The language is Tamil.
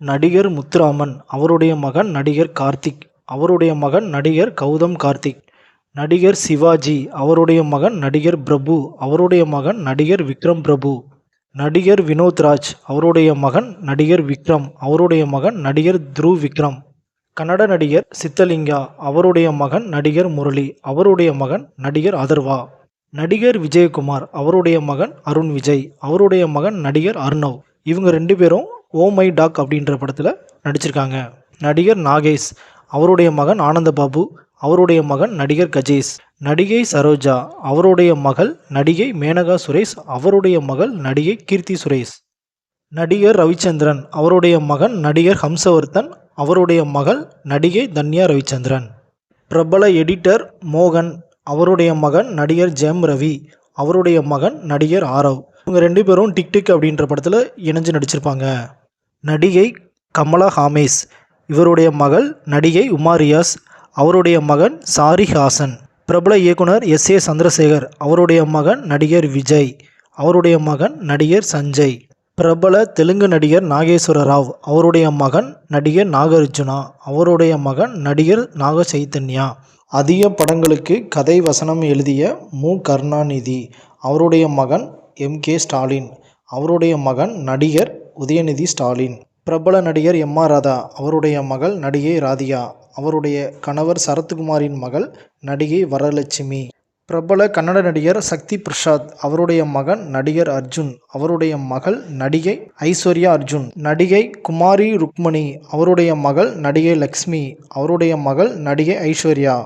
நடிகர் முத்துராமன் அவருடைய மகன் நடிகர் கார்த்திக் அவருடைய மகன் நடிகர் கௌதம் கார்த்திக் நடிகர் சிவாஜி அவருடைய மகன் நடிகர் பிரபு அவருடைய மகன் நடிகர் விக்ரம் பிரபு நடிகர் வினோத்ராஜ் அவருடைய மகன் நடிகர் விக்ரம் அவருடைய மகன் நடிகர் த்ருவ் விக்ரம் கன்னட நடிகர் சித்தலிங்கா அவருடைய மகன் நடிகர் முரளி அவருடைய மகன் நடிகர் அதர்வா நடிகர் விஜயகுமார் அவருடைய மகன் அருண் விஜய் அவருடைய மகன் நடிகர் அர்ணவ் இவங்க ரெண்டு பேரும் ஓ மை டாக் அப்படின்ற படத்தில் நடிச்சிருக்காங்க. நடிகர் நாகேஷ் அவருடைய மகன் ஆனந்தபாபு அவருடைய மகன் நடிகர் கஜேஷ் நடிகை சரோஜா அவருடைய மகள் நடிகை மேனகா சுரேஷ் அவருடைய மகள் நடிகை கீர்த்தி சுரேஷ். நடிகர் ரவிச்சந்திரன் அவருடைய மகன் நடிகர் ஹம்சவர்தன் அவருடைய மகள் நடிகை தன்யா ரவிச்சந்திரன். பிரபல எடிட்டர் மோகன் அவருடைய மகன் நடிகர் ஜெம் ரவி அவருடைய மகன் நடிகர் ஆரவ். இவங்க ரெண்டு பேரும் டிக்டிக் அப்படின்ற படத்தில் இணைஞ்சு நடிச்சிருப்பாங்க. நடிகை கமலா ஹாமேஸ். இவருடைய மகள் நடிகை உமா ரியாஸ். அவருடைய மகன் சாரி ஹாசன். பிரபல இயக்குனர் எஸ் ஏ சந்திரசேகர். அவருடைய மகன் நடிகர் விஜய். அவருடைய மகன் நடிகர் சஞ்சய். பிரபல தெலுங்கு நடிகர் நாகேஸ்வர ராவ். அவருடைய மகன் நடிகர் நாகார்ஜுனா. அவருடைய மகன் நடிகர் நாக சைத்தன்யா அதிக படங்களுக்கு கதை வசனம் எழுதிய மு. கருணாநிதி. அவருடைய மகன் எம். கே. ஸ்டாலின். அவருடைய மகன் நடிகர் உதயநிதி ஸ்டாலின். பிரபல நடிகர் எம் ஆர் ராதா அவருடைய மகள் நடிகை ராதிகா அவருடைய கணவர் சரத்குமாரின் மகள் நடிகை வரலட்சுமி. பிரபல கன்னட நடிகர் சக்தி பிரசாத் அவருடைய மகன் நடிகர் அர்ஜுன் அவருடைய மகள் நடிகை ஐஸ்வர்யா அர்ஜுன் நடிகை குமாரி ருக்மணி அவருடைய மகள் நடிகை லக்ஷ்மி அவருடைய மகள் நடிகை ஐஸ்வர்யா.